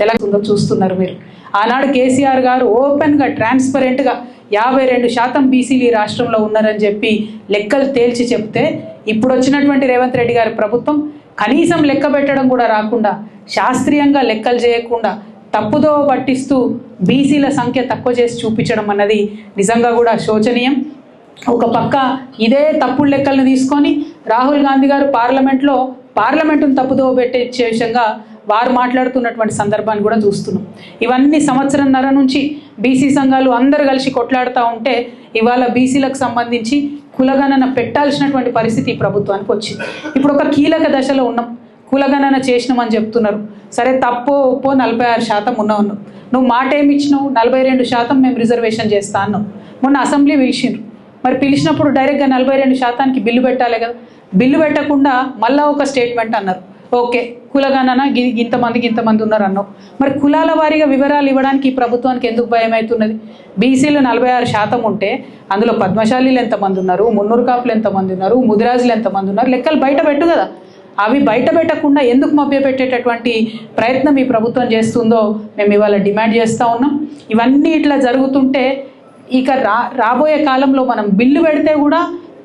తెలంగాణ చూస్తున్నారు మీరు. ఆనాడు కేసీఆర్ గారు ఓపెన్గా ట్రాన్స్పరెంట్గా యాభై రెండు శాతం బీసీలు ఈ రాష్ట్రంలో ఉన్నారని చెప్పి లెక్కలు తేల్చి చెప్తే ఇప్పుడు వచ్చినటువంటి రేవంత్ రెడ్డి గారి ప్రభుత్వం కనీసం లెక్క పెట్టడం కూడా రాకుండా శాస్త్రీయంగా లెక్కలు చేయకుండా తప్పుదో పట్టిస్తూ బీసీల సంఖ్య తక్కువ చేసి చూపించడం అన్నది నిజంగా కూడా శోచనీయం. ఒక పక్క ఇదే తప్పుడు లెక్కలను తీసుకొని రాహుల్ గాంధీ గారు పార్లమెంట్లో పార్లమెంటును తప్పుదో పెట్టే విషయంగా వారు మాట్లాడుతున్నటువంటి సందర్భాన్ని కూడా చూస్తున్నాం. ఇవన్నీ సంవత్సరంన్నర నుంచి బీసీ సంఘాలు అందరు కలిసి కొట్లాడుతూ ఉంటే ఇవాళ బీసీలకు సంబంధించి కులగణన పెట్టాల్సినటువంటి పరిస్థితి ప్రభుత్వానికి వచ్చింది. ఇప్పుడు ఒక కీలక దశలో ఉన్నాం. కులగణన చేసినామని చెప్తున్నారు. సరే తప్పో ఒప్పో నలభై ఆరు శాతం ఉన్నావు నువ్వు నువ్వు మాట ఏమి ఇచ్చినావు? నలభై రెండు శాతం మేము రిజర్వేషన్ చేస్తా అన్నావు మొన్న అసెంబ్లీ పిలిచిండ్రు. మరి పిలిచినప్పుడు డైరెక్ట్గా నలభై రెండు శాతానికి బిల్లు పెట్టాలి కదా. బిల్లు పెట్టకుండా మళ్ళా ఒక స్టేట్మెంట్ అన్నారు. ఓకే కులగణన ఇంతమందికి ఇంతమంది ఉన్నారు అన్నావు మరి కులాల వారీగా వివరాలు ఇవ్వడానికి ఈ ప్రభుత్వానికి ఎందుకు భయం అవుతున్నది బీసీలు నలభై ఆరు శాతం ఉంటే అందులో పద్మశాలీలు ఎంతమంది ఉన్నారు మున్నూరు కాపులు ఎంతమంది ఉన్నారు ముదిరాజులు ఎంతమంది ఉన్నారు లెక్కలు బయట పెట్టు కదా. అవి బయట పెట్టకుండా ఎందుకు మభ్యపెట్టేటటువంటి ప్రయత్నం ఈ ప్రభుత్వం చేస్తుందో మేము ఇవాళ డిమాండ్ చేస్తూ ఉన్నాం. ఇవన్నీ ఇట్లా జరుగుతుంటే ఇక రా రాబోయే కాలంలో మనం బిల్లు పెడితే కూడా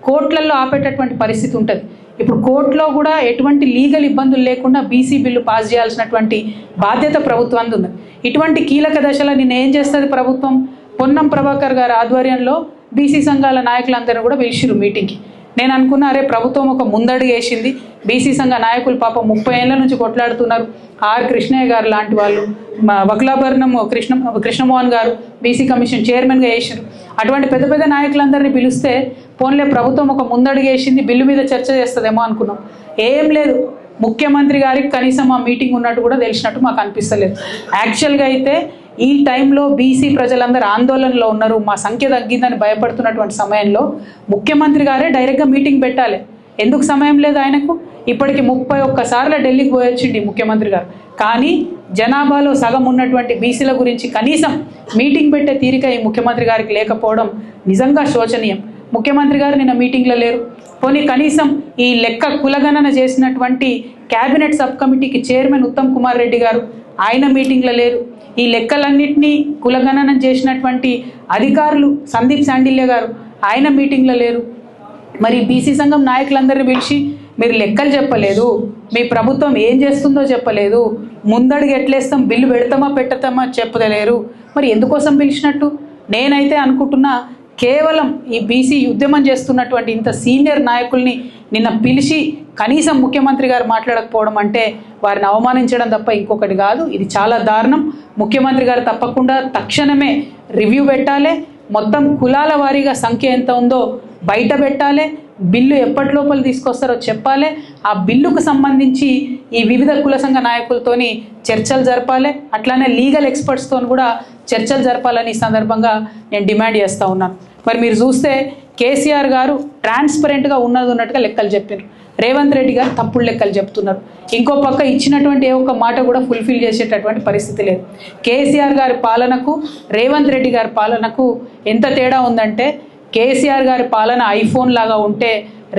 కోట్లల్లో ఆపేటటువంటి పరిస్థితి ఉంటుంది. ఇప్పుడు కోర్టులో కూడా ఎటువంటి లీగల్ ఇబ్బందులు లేకుండా బీసీ బిల్లు పాస్ చేయాల్సినటువంటి బాధ్యత ప్రభుత్వానికి ఉంది. ఇటువంటి కీలక దశలో నిన్న ఏం చేస్తుంది ప్రభుత్వం? పొన్నం ప్రభాకర్ గారి ఆధ్వర్యంలో బీసీ సంఘాల నాయకులందరూ కూడా పిలిచిరు మీటింగ్కి. నేను అనుకున్నా అరే ప్రభుత్వం ఒక ముందడుగు వేసింది. బీసీ సంఘ నాయకులు పాపం ముప్పై ఏళ్ళ నుంచి కొట్లాడుతున్నారు. ఆర్ కృష్ణయ్య గారు లాంటి వాళ్ళు మా కృష్ణ కృష్ణమోహన్ గారు బీసీ కమిషన్ చైర్మన్గా వేసారు అటువంటి పెద్ద పెద్ద నాయకులందరినీ పిలిస్తే పోన్లే ప్రభుత్వం ఒక ముందడుగు వేసింది బిల్లు మీద చర్చ చేస్తుందేమో అనుకున్నాం. ఏం లేదు. ముఖ్యమంత్రి గారికి కనీసం ఆ మీటింగ్ ఉన్నట్టు కూడా తెలిసినట్టు మాకు అనిపిస్తలేదు. యాక్చువల్గా అయితే ఈ టైంలో బీసీ ప్రజలందరూ ఆందోళనలో ఉన్నారు. మా సంఖ్య తగ్గిందని భయపడుతున్నటువంటి సమయంలో ముఖ్యమంత్రి గారే డైరెక్ట్గా మీటింగ్ పెట్టాలి. ఎందుకు సమయం లేదు ఆయనకు? ఇప్పటికి ముప్పై ఒక్కసార్లు ఢిల్లీకి పోయొచ్చిండి ముఖ్యమంత్రి గారు. కానీ జనాభాలో సగం ఉన్నటువంటి బీసీల గురించి కనీసం మీటింగ్ పెట్టే తీరిక ఈ ముఖ్యమంత్రి గారికి లేకపోవడం నిజంగా శోచనీయం. ముఖ్యమంత్రి గారు నిన్న మీటింగ్లో లేరు. పోనీ కనీసం ఈ లెక్క కులగణన చేసినటువంటి కేబినెట్ సబ్ కమిటీకి చైర్మన్ ఉత్తమ్ కుమార్ రెడ్డి గారు ఆయన మీటింగ్లో లేరు. ఈ లెక్కలన్నింటినీ కులగణనం చేసినటువంటి అధికారులు సందీప్ శాండిల్య గారు ఆయన మీటింగ్లో లేరు. మరి బీసీ సంఘం నాయకులందరినీ పిలిచి మీరు లెక్కలు చెప్పలేదు మీ ప్రభుత్వం ఏం చేస్తుందో చెప్పలేదు ముందడుగు ఎట్లేస్తాం బిల్లు పెడతామా పెట్టతామా చెప్పలేరు. మరి ఎందుకోసం పిలిచినట్టు? నేనైతే అనుకుంటున్నా కేవలం ఈ బీసీ ఉద్యమం చేస్తున్నటువంటి ఇంత సీనియర్ నాయకుల్ని నిన్న పిలిచి కనీసం ముఖ్యమంత్రి గారు మాట్లాడకపోవడం అంటే వారిని అవమానించడం తప్ప ఇంకొకటి కాదు. ఇది చాలా దారుణం. ముఖ్యమంత్రి గారు తప్పకుండా తక్షణమే రివ్యూ పెట్టాలి. మొత్తం కులాల వారీగా సంఖ్య ఎంత ఉందో బయట పెట్టాలి. బిల్లు ఎప్పటి లోపల తీసుకొస్తారో చెప్పాలి. ఆ బిల్లుకు సంబంధించి ఈ వివిధ కుల సంఘ నాయకులతోని చర్చలు జరపాలి. అట్లానే లీగల్ ఎక్స్పర్ట్స్తో కూడా చర్చలు జరపాలని ఈ సందర్భంగా నేను డిమాండ్ చేస్తూ ఉన్నాను. మరి మీరు చూస్తే కేసీఆర్ గారు ట్రాన్స్పరెంట్గా ఉన్నది ఉన్నట్టుగా లెక్కలు చెప్పారు రేవంత్ రెడ్డి గారు తప్పుడు లెక్కలు చెప్తున్నారు. ఇంకో పక్క ఇచ్చినటువంటి ఏ ఒక్క మాట కూడా ఫుల్ఫిల్ చేసేటటువంటి పరిస్థితి లేదు. కేసీఆర్ గారి పాలనకు రేవంత్ రెడ్డి గారి పాలనకు ఎంత తేడా ఉందంటే కేసీఆర్ గారి పాలన ఐఫోన్ లాగా ఉంటే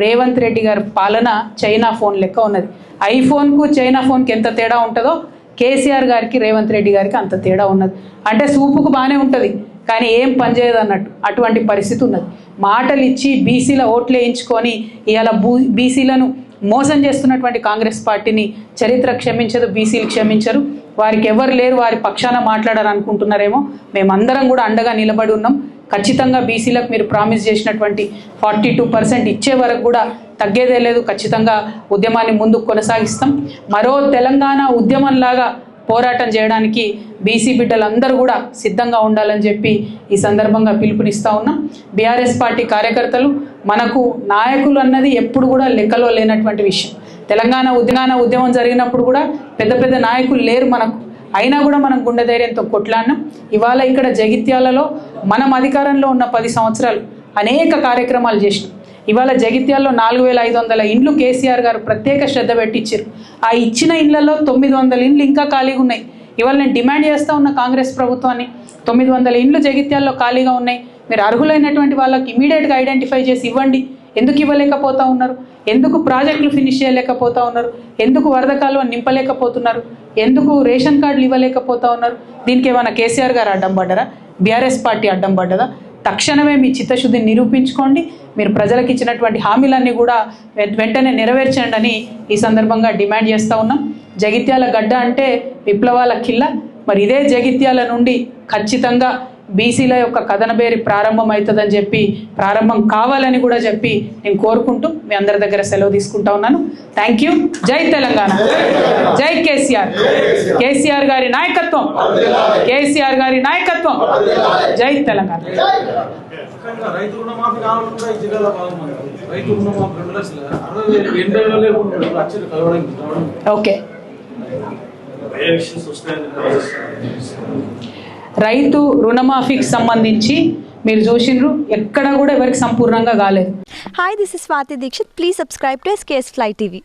రేవంత్ రెడ్డి గారి పాలన చైనా ఫోన్ లెక్క ఉన్నది. ఐఫోన్కు చైనా ఫోన్కి ఎంత తేడా ఉంటుందో కేసీఆర్ గారికి రేవంత్ రెడ్డి గారికి అంత తేడా ఉన్నది. అంటే సూపుకు బాగానే ఉంటుంది. కానీ ఏం పనిచేయదు అన్నట్టు. అటువంటి పరిస్థితి ఉన్నది. మాటలు ఇచ్చి బీసీల ఓట్లు వేయించుకొని ఇవాళ బూ బీసీలను మోసం చేస్తున్నటువంటి కాంగ్రెస్ పార్టీని చరిత్ర క్షమించదు బీసీలు క్షమించరు. వారికి ఎవరు లేరు వారి పక్షాన మాట్లాడారు అనుకుంటున్నారేమో మేమందరం కూడా అండగా నిలబడి ఉన్నాం. ఖచ్చితంగా బీసీలకు మీరు ప్రామిస్ చేసినటువంటి ఫార్టీ టూ పర్సెంట్ ఇచ్చే వరకు కూడా తగ్గేదే లేదు. ఖచ్చితంగా ఉద్యమాన్ని ముందుకు కొనసాగిస్తాం. మరో తెలంగాణ ఉద్యమంలాగా పోరాటం చేయడానికి బీసీ బిడ్డలందరూ కూడా సిద్ధంగా ఉండాలని చెప్పి ఈ సందర్భంగా పిలుపునిస్తా ఉన్నాం. బీఆర్ఎస్ పార్టీ కార్యకర్తలు మనకు నాయకులు అన్నది ఎప్పుడు కూడా లెక్కలో లేనటువంటి విషయం. తెలంగాణ ఉద్యమాన ఉద్యమం జరిగినప్పుడు కూడా పెద్ద పెద్ద నాయకులు లేరు మనకు. అయినా కూడా మనం గుండె ధైర్యంతో కొట్లాడినాం. ఇవాళ ఇక్కడ జగిత్యాలలో మనం అధికారంలో ఉన్న పది సంవత్సరాలు అనేక కార్యక్రమాలు చేసినాం. ఇవాళ జగిత్యాల్లో నాలుగు వేల ఐదు వందల ఇండ్లు కేసీఆర్ గారు ప్రత్యేక శ్రద్ధ పెట్టించారు ఆ ఇచ్చిన ఇండ్లలో తొమ్మిది వందల ఇండ్లు ఇంకా ఖాళీగా ఉన్నాయి. ఇవాళ నేను డిమాండ్ చేస్తూ ఉన్న కాంగ్రెస్ ప్రభుత్వాన్ని తొమ్మిది వందల ఇండ్లు జగిత్యాల్లో ఖాళీగా ఉన్నాయి. మీరు అర్హులైనటువంటి వాళ్ళకి ఇమీడియట్గా ఐడెంటిఫై చేసి ఇవ్వండి. ఎందుకు ఇవ్వలేకపోతా ఉన్నారు? ఎందుకు ప్రాజెక్టులు ఫినిష్ చేయలేకపోతా ఉన్నారు? ఎందుకు వరద కాలువ నింపలేకపోతున్నారు? ఎందుకు రేషన్ కార్డులు ఇవ్వలేకపోతా ఉన్నారు? దీనికి ఏమైనా కేసీఆర్ గారు అడ్డం పడ్డారా? బీఆర్ఎస్ పార్టీ అడ్డం పడ్డదా? తక్షణమే మీ చిత్తశుద్ధిని నిరూపించుకోండి. మీరు ప్రజలకు ఇచ్చినటువంటి హామీలన్నీ కూడా వెంటనే నెరవేర్చండి అని ఈ సందర్భంగా డిమాండ్ చేస్తూ ఉన్నాం. జగిత్యాల గడ్డ అంటే విప్లవాల కిల్ల. మరి ఇదే జగిత్యాల నుండి ఖచ్చితంగా బీసీల యొక్క కథనబేరి ప్రారంభం అవుతుందని చెప్పి ప్రారంభం కావాలని కూడా చెప్పి నేను కోరుకుంటూ మీ అందరి దగ్గర సెలవు తీసుకుంటా ఉన్నాను. థ్యాంక్ యూ జై తెలంగాణ. జై కేసీఆర్. కేసీఆర్ గారి నాయకత్వం. కేసీఆర్ గారి నాయకత్వం. జై తెలంగాణ. ముఖ్యంగా రైతు రుణమాఫీ కావాలని కూడా ఈ జిల్లాలో బాగుంది రైతు రుణమాఫీ రెండు లక్షలు. అరవై వేలు ఎనభై వేలు లేకుండా రెండు లక్షలు కలవడం రావడం ఓకే వస్తాయని రైతు రుణమాఫీకి సంబంధించి మీరు చూసినారు ఎక్కడా కూడా ఎవరికి సంపూర్ణంగా కాలేదు. Hi this is Swathi Dikshit please subscribe to SKS fly TV